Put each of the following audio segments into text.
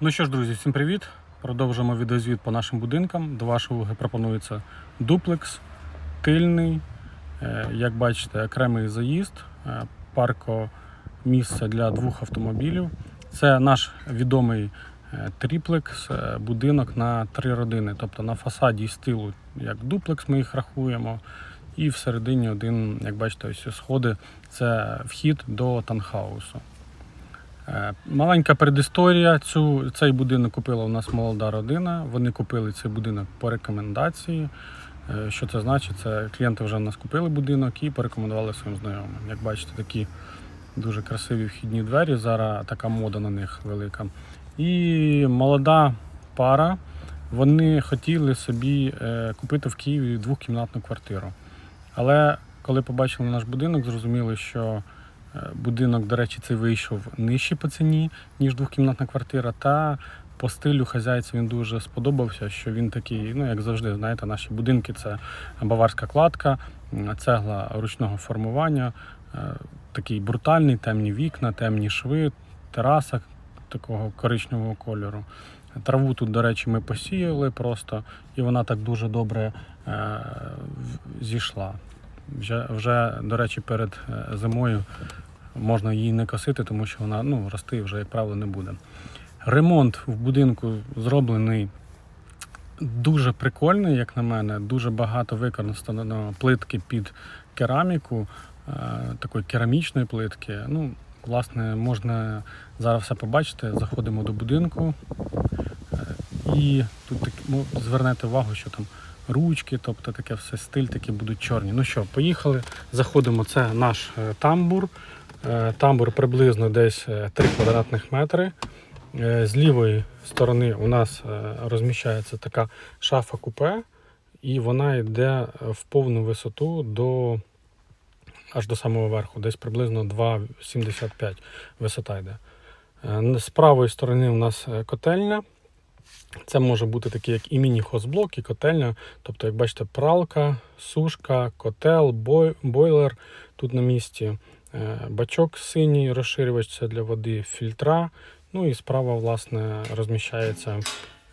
Ну що ж, друзі, всім привіт! Продовжуємо відеозвіт по нашим будинкам. До вашої уваги пропонується дуплекс, тильний, е, як бачите, окремий заїзд, е, парко місце для двох автомобілів. Це наш відомий е, тріплекс, е, будинок на три родини. Тобто на фасаді з тилу, як дуплекс, ми їх рахуємо. І всередині один, як бачите, ось сходи це вхід до танхаусу. Е, Маленька предісторія. Цю, цей будинок купила у нас молода родина. Вони купили цей будинок по рекомендації. Е, Що це значить? Це клієнти вже в нас купили будинок і порекомендували своїм знайомим. Як бачите, такі дуже красиві вхідні двері. Зараз така мода на них велика. І молода пара. Вони хотіли собі е, купити в Києві двохкімнатну квартиру. Але коли побачили наш будинок, зрозуміли, що Будинок, до речі, цей вийшов нижче по ціні, ніж двохкімнатна квартира. Та по стилю хазяйці він дуже сподобався, що він такий, ну як завжди, знаєте, наші будинки це баварська кладка, цегла ручного формування, е, такий брутальний, темні вікна, темні шви, тераса такого коричневого кольору. Траву тут, до речі, ми посіяли просто, і вона так дуже добре е, зійшла. Вже, вже, до речі, перед е, зимою можна її не косити, тому що вона ну, рости вже, як правило, не буде. Ремонт в будинку зроблений дуже прикольний, як на мене. Дуже багато використано плитки під кераміку, е, такої керамічної плитки. Ну, власне, можна зараз все побачити. Заходимо до будинку. е, І тут так, ну, звернете увагу, що там ручки, тобто таке все стиль, такі будуть чорні. Ну що, поїхали, заходимо. Це наш е, тамбур. Е, Тамбур приблизно десь е, 3 квадратних метри. Е, З лівої сторони у нас е, розміщається така шафа купе, і вона йде в повну висоту до аж до самого верху, десь приблизно 2,75 висота йде. Е, З правої сторони у нас е, котельня. Це може бути такий, як і міні-хозблок, і котельня. Тобто, як бачите, пралка, сушка, котел, бой, бойлер тут на місці, е, бачок синій, розширювач для води, фільтра. Ну і справа, власне, розміщається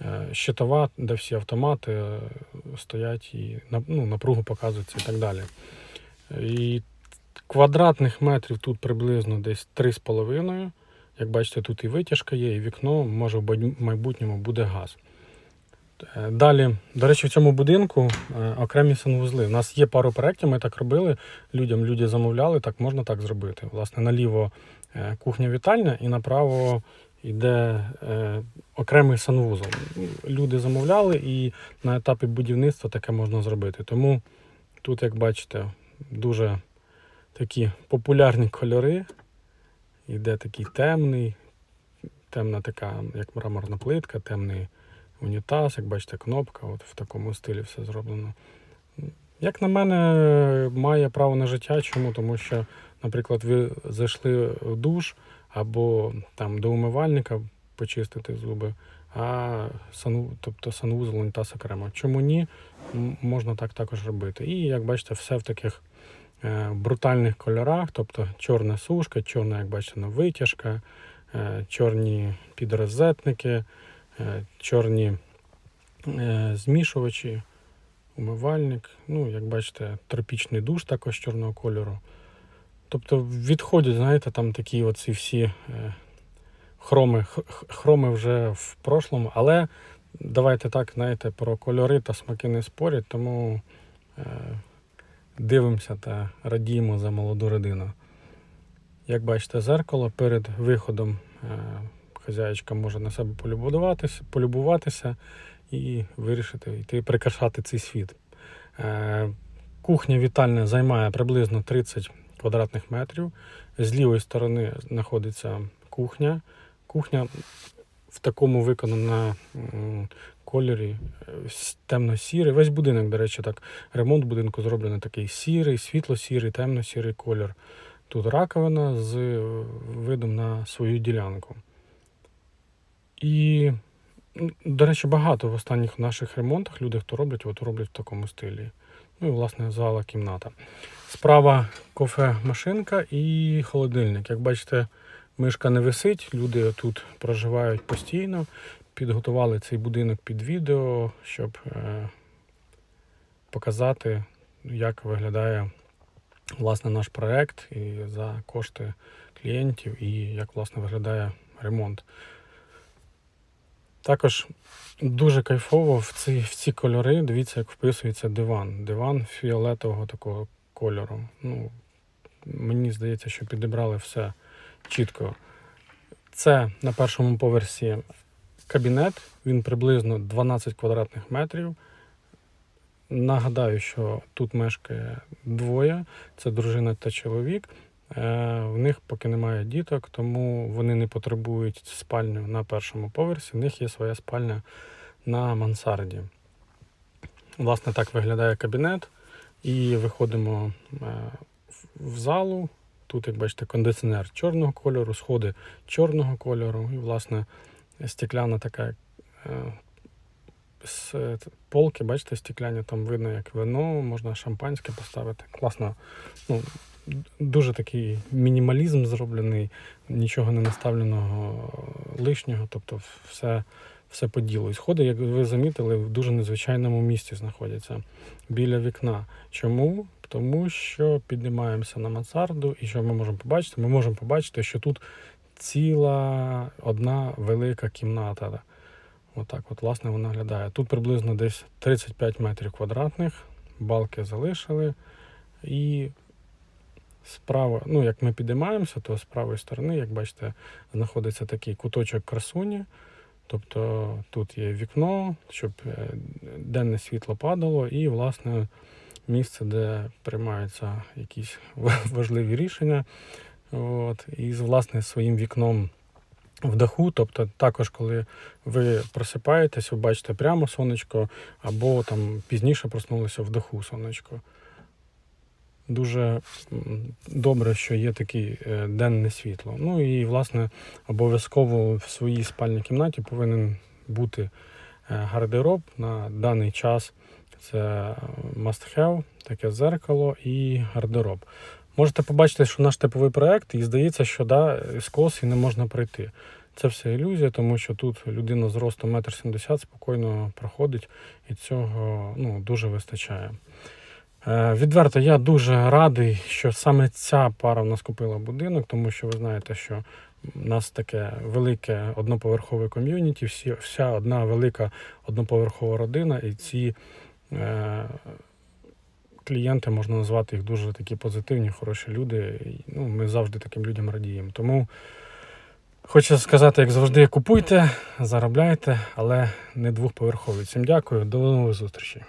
е, щитова, де всі автомати е, стоять і ну, напругу показується і так далі. І квадратних метрів тут приблизно десь 3,5. Як бачите, тут і витяжка є, і вікно, може в майбутньому буде газ. Е, Далі, до речі, в цьому будинку е, окремі санвузли. У нас є пару проєктів, ми так робили. Людям люди замовляли, так можна так зробити. Власне, наліво е, кухня-вітальня і направо йде окремий санвузол. Люди замовляли, і на етапі будівництва таке можна зробити. Тому тут, як бачите, дуже такі популярні кольори. Іде такий темний, темна така, як мраморна плитка, темний унітаз, як бачите, кнопка, от в такому стилі все зроблено. Як на мене, має право на життя. Чому? Тому що, наприклад, ви зайшли в душ або там до умивальника почистити зуби, а сану, тобто санвузол унітаз окремо. Чому ні? Можна так також робити. І як бачите, все в таких е, брутальних кольорах, тобто чорна сушка, чорна, як бачите, витяжка, е, чорні підрозетники, чорні е, змішувачі, умивальник. Ну, як бачите, тропічний душ також чорного кольору. Тобто відходять, знаєте, там такі оці всі е, хроми, хроми вже в прошлому, але давайте так, знаєте, про кольори та смаки не спорять, тому е, дивимося та радіємо за молоду родину. Як бачите, зеркало перед виходом е, хазяєчка може на себе полюбуватися, полюбуватися і вирішити йти прикрашати цей світ. Е, Кухня вітальня займає приблизно 30 квадратних метрів. З лівої сторони знаходиться кухня. Кухня в такому виконана кольорі е, темно-сірий. Весь будинок, до речі, так. Ремонт будинку зроблений такий сірий, світло-сірий, темно-сірий колір. Тут раковина з е, видом на свою ділянку. І, до речі, багато в останніх наших ремонтах люди, хто роблять, от роблять в такому стилі. Ну і, власне, зала кімната. Справа кофемашинка і холодильник. Як бачите, Мишка не висить, люди тут проживають постійно. Підготували цей будинок під відео, щоб е, показати, як виглядає власне наш проект і за кошти клієнтів, і як власне виглядає ремонт. Також дуже кайфово в ці, в ці кольори. Дивіться, як вписується диван. Диван фіолетового такого кольору. Ну, мені здається, що підібрали все чітко. Це на першому поверсі кабінет, він приблизно 12 квадратних метрів. Нагадаю, що тут мешкає двоє: це дружина та чоловік. Е, В них поки немає діток, тому вони не потребують спальню на першому поверсі. В них є своя спальня на мансарді. Власне, так виглядає кабінет. І виходимо е, в- залу. Тут, як бачите, кондиціонер чорного кольору, сходи чорного кольору. І, власне, стекляна така з е, полки, бачите, стекляні, там видно, як вино, можна шампанське поставити. Класно. Ну, дуже такий мінімалізм зроблений, нічого не наставленого лишнього, тобто все, все по ділу. І сходи, як ви замітили, в дуже незвичайному місці знаходяться біля вікна. Чому? Тому що піднімаємося на мансарду, і що ми можемо побачити? Ми можемо побачити, що тут ціла одна велика кімната. Отак, от, власне, вона виглядає. Тут приблизно десь 35 метрів квадратних, балки залишили. І справа, ну, як ми підіймаємося, то з правої сторони, як бачите, знаходиться такий куточок красуні. Тобто тут є вікно, щоб е, денне світло падало, і, власне, місце, де приймаються якісь важливі рішення. От, і з власне своїм вікном в даху. Тобто, також, коли ви просипаєтесь, ви бачите прямо сонечко, або там пізніше проснулися в даху сонечко. Дуже добре, що є таке денне світло. Ну і, власне, обов'язково в своїй спальній кімнаті повинен бути е, гардероб на даний час. Це must have, таке зеркало і гардероб. Можете побачити, що наш типовий проект, і здається, що да, з коси не можна пройти. Це все ілюзія, тому що тут людина з ростом 1,70 м спокійно проходить, і цього ну, дуже вистачає. Е, Відверто, я дуже радий, що саме ця пара в нас купила будинок, тому що ви знаєте, що в нас таке велике одноповерхове ком'юніті, вся одна велика одноповерхова родина, і ці е, клієнти можна назвати їх дуже такі позитивні, хороші люди. Ну, ми завжди таким людям радіємо. Тому хочу сказати, як завжди, купуйте, заробляйте, але не двохповерхові. Всім дякую, до нових зустрічей.